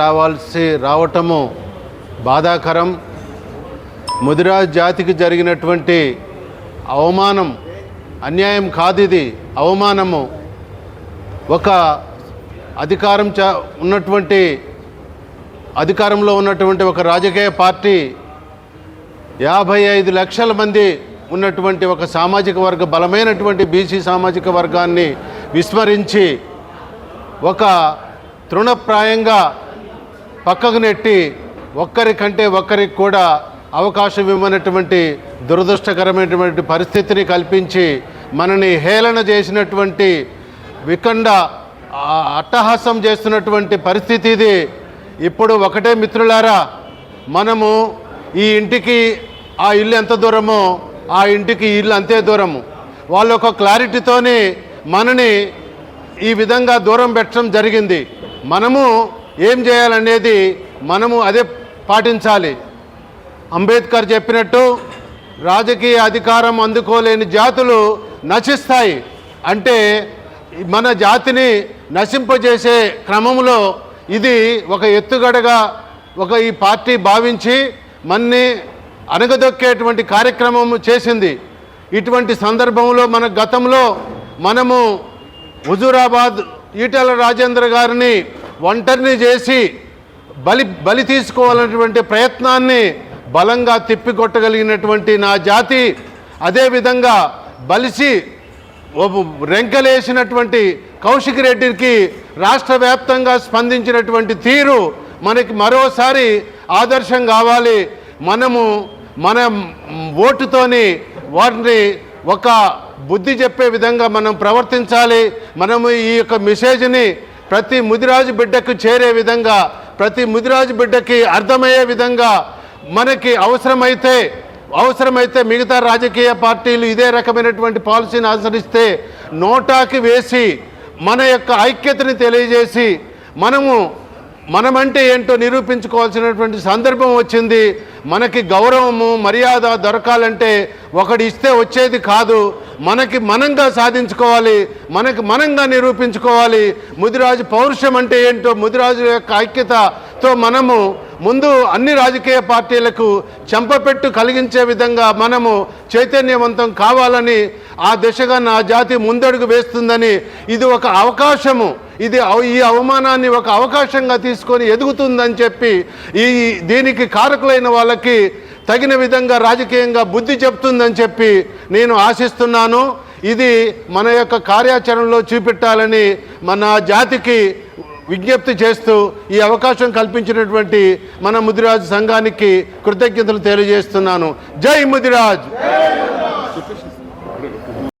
రావాల్సి రావటము బాధాకరం. ముదిరాజ్ జాతికి జరిగినటువంటి అవమానం అన్యాయం కాదు ఇది అవమానము. ఒక అధికారం చ ఉన్నటువంటి అధికారంలో ఉన్నటువంటి ఒక రాజకీయ పార్టీ యాభై ఐదు లక్షల మంది ఉన్నటువంటి ఒక సామాజిక వర్గ బలమైనటువంటి బీసీ సామాజిక వర్గాన్ని విస్మరించి ఒక తృణప్రాయంగా పక్కకు నెట్టి ఒక్కరికంటే ఒక్కరికి కూడా అవకాశం ఇవ్వనటువంటి దురదృష్టకరమైనటువంటి పరిస్థితిని కల్పించి మనని హేళన చేసినటువంటి వికండ అట్టహాసం చేస్తున్నటువంటి పరిస్థితి ఇది. ఇప్పుడు ఒకటే మిత్రులారా మనము ఈ ఇంటికి ఆ ఇల్లు ఎంత దూరమో ఆ ఇంటికి ఇల్లు అంతే దూరము. వాళ్ళు ఒక క్లారిటీతోని మనని ఈ విధంగా దూరం పెట్టడం జరిగింది. మనము ఏం చేయాలనేది మనము అదే పాటించాలి. అంబేద్కర్ చెప్పినట్టు రాజకీయ అధికారం అందుకోలేని జాతులు నశిస్తాయి. అంటే మన జాతిని నశింపజేసే క్రమంలో ఇది ఒక ఎత్తుగడగా ఒక ఈ పార్టీ భావించి మన్ని అనగదొక్కేటువంటి కార్యక్రమం చేసింది. ఇటువంటి సందర్భంలో మన గతంలో మనము హుజూరాబాద్ ఈటెల రాజేంద్ర గారిని ఒంటరిని చేసి బలి బలి తీసుకోవాలన్నటువంటి ప్రయత్నాన్ని బలంగా తిప్పికొట్టగలిగినటువంటి నా జాతి అదేవిధంగా బలిసి రెంకలేసినటువంటి కౌశిక్ రెడ్డికి రాష్ట్ర వ్యాప్తంగా స్పందించినటువంటి తీరు మనకి మరోసారి ఆదర్శం కావాలి. మనము మన ఓటుతోని వారిని ఒక బుద్ధి చెప్పే విధంగా మనం ప్రవర్తించాలి. మనము ఈ యొక్క మెసేజ్ని ప్రతి ముదిరాజు బిడ్డకు చేరే విధంగా ప్రతి ముదిరాజు బిడ్డకి అర్థమయ్యే విధంగా మనకి అవసరమైతే అవసరమైతే మిగతా రాజకీయ పార్టీలు ఇదే రకమైనటువంటి పాలసీని అనుసరిస్తే నోటాకి వేసి మన యొక్క ఐక్యతని తెలియజేసి మనము మనమంటే ఏంటో నిరూపించుకోవాల్సినటువంటి సందర్భం వచ్చింది. మనకి గౌరవము మర్యాద దొరకాలంటే ఒకడు ఇస్తే వచ్చేది కాదు. మనకి మనంగా సాధించుకోవాలి మనకి మనంగా నిరూపించుకోవాలి. ముదిరాజు పౌరుషం అంటే ఏంటో ముదిరాజు యొక్క ఐక్యతతో మనము ముందు అన్ని రాజకీయ పార్టీలకు చెంపపెట్టు కలిగించే విధంగా మనము చైతన్యవంతం కావాలని ఆ దిశగా నా జాతి ముందడుగు వేస్తుందని ఇది ఒక అవకాశము. ఇది ఈ అవమానాన్ని ఒక అవకాశంగా తీసుకొని ఎదుగుతుందని చెప్పి ఈ దీనికి కారకులైన వాళ్ళకి తగిన విధంగా రాజకీయంగా బుద్ధి చెప్తుందని చెప్పి నేను ఆశిస్తున్నాను. ఇది మన యొక్క కార్యాచరణలో చూపెట్టాలని మన జాతికి విజ్ఞప్తి చేస్తూ ఈ అవకాశం కల్పించినటువంటి మన ముదిరాజ్ సంఘానికి కృతజ్ఞతలు తెలియజేస్తున్నాను. జై ముదిరాజ్!